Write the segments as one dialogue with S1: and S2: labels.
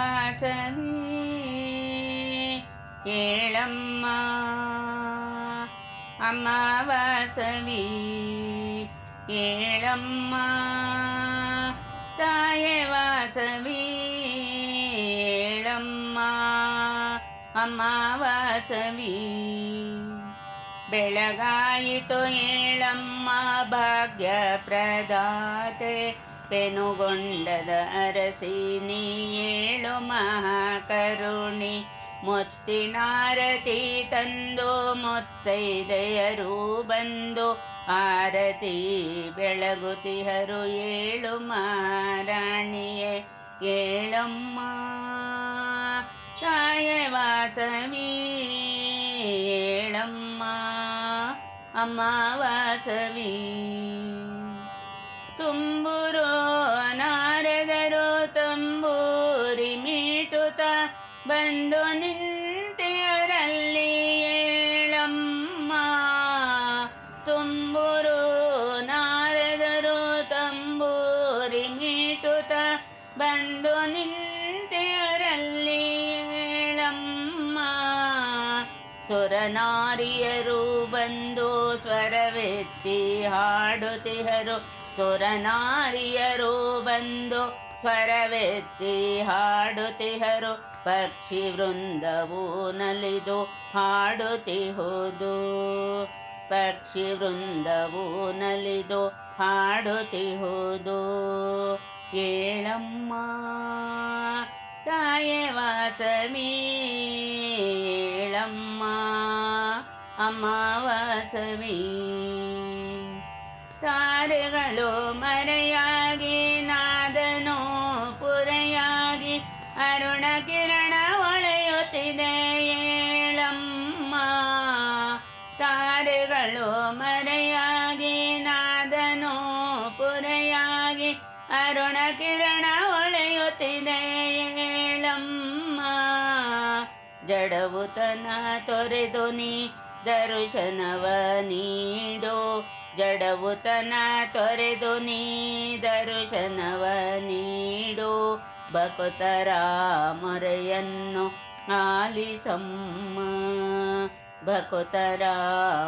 S1: ವಾಸವಿ ಏಳಮ್ಮ ಅಮ್ಮ ವಾಸವಿ ಏಳಮ್ಮ ತಾಯೆ ವಾಸವಿ ಏಳಮ್ಮ ಅಮ್ಮ ವಾಸವಿ ಬೆಳಗಾಯಿತು ಏಳಮ್ಮ ಭಾಗ್ಯ ಪ್ರದಾತೆ ಪೆನುಗೊಂಡದ ಅರಸಿ ನೀ ಮಹಾಕರುಣಿ ಮುತ್ತಿನಾರತಿ ತಂದು ಮುತ್ತೈದೆಯರು ಬಂದು ಆರತಿ ಬೆಳಗುತಿಹರು ಏಳು ಮಾರಾಣಿಯೇ, ಏಳಮ್ಮ ತಾಯ ವಾಸವಿ ಏಳಮ್ಮ ಅಮ್ಮ ವಾಸವಿ ತುಂಬುರು ಬಂದು ನಿಂತೆಯರಲ್ಲಿ ಏಳಮ್ಮ ಸುರನಾರಿಯರು ಬಂದು ಸ್ವರವೆತ್ತಿ ಹಾಡುತ್ತಿಹರು ಸುರನಾರಿಯರು ಬಂದು ಸ್ವರವೆತ್ತಿ ಹಾಡುತ್ತಿಹರು ಪಕ್ಷಿ ವೃಂದವು ನಲಿದು ಹಾಡುತ್ತಿಹುದು ಪಕ್ಷಿ ವೃಂದವು ನಲಿದು ಹಾಡುತ್ತಿಹುದು ಏಳಮ್ಮ ತಾಯೆ ವಾಸವಿ ಏಳಮ್ಮ ಅಮ್ಮ ವಾಸವಿ ತಾರೆಗಳು ಮರೆಯಾಗಿ ಏಳಮ್ಮ ಜಡವುತನ ತೊರೆದು ನೀ ದರ್ಶನವ ನೀಡು. ಜಡವುತನ ತೊರೆದು ನೀ ದರ್ಶನವ ನೀಡು. ಬಕುತರ ಮೊರೆಯನ್ನು ಆಲಿಸಮ್ಮ ಬಕುತರ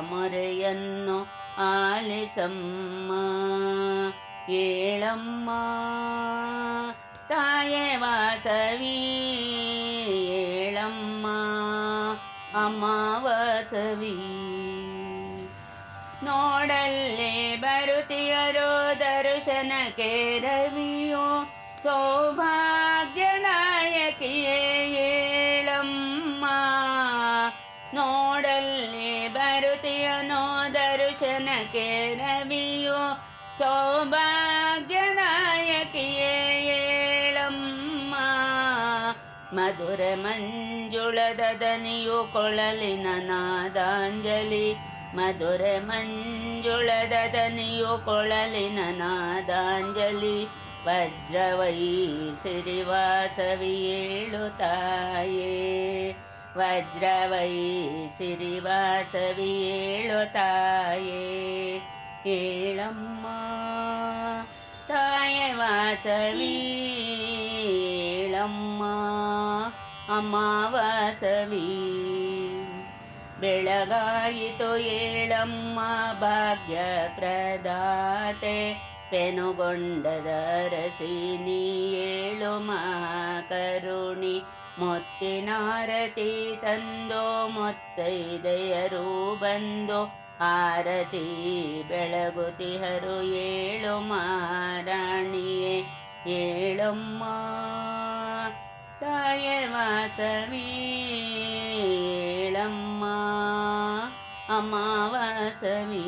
S1: ಮೊರೆಯನ್ನು ಆಲಿಸಮ್ಮ. ಏಳಮ್ಮ. ತಾಯೆ ವಾಸವಿ, ಏಳಮ್ಮ, ಅಮ್ಮ ವಾಸವಿ. ನೋಡಲ್ಲೇ ಬರುತ್ತಿಯರೋ ದರ್ಶನಕ್ಕೆ ರವಿಯೋ ಸೌಭಾಗ್ಯದಾಯಕಿಯೇ ಏಳಮ್ಮ. ನೋಡಲ್ಲೇ ಬರುತ್ತಿಯನೋ ದರ್ಶನಕ್ಕೆ ರವಿಯೋ ಸೌಭಾಗ್ಯದಾಯಕಿಯೇ ಮಧುರ ಮಂಜುಳದ ದನಿಯು ಕೊಳಲಿನ ನಾದಾಂಜಲಿ. ಮಧುರ ಮಂಜುಳದ ದನಿಯು ಕೊಳಲಿನ ನಾದಾಂಜಲಿ. ವಜ್ರವೈ ಸಿರಿವಾಸವಿಯೇಳು ತಾಯೇ ವಜ್ರವೈ ಸಿರಿವಾಸವಿಯೇಳು ತಾಯೇ ಏಳಮ್ಮ ತಾಯ ವಾಸವಿ. ಅಮ್ಮ ವಾಸವಿ ಬೆಳಗಾಯಿತು ಏಳಮ್ಮ ಭಾಗ್ಯ ಪ್ರದಾತೆ ಪೆನುಗೊಂಡದ ರಸಿನಿ ಏಳು ಮಹಾಕರುಣಿ. ಮೊತ್ತಿನಾರತಿ ತಂದು ಮೊತ್ತೈದೆಯರು ಬಂದು ಆರತಿ ಬೆಳಗುತಿಹರು ಏಳು ಮಹಾರಾಣಿಯೇ. ಏಳಮ್ಮ ತಾಯ ವಾಸವಿ ಏಳಮ್ಮ ಅಮ್ಮ ವಾಸವಿ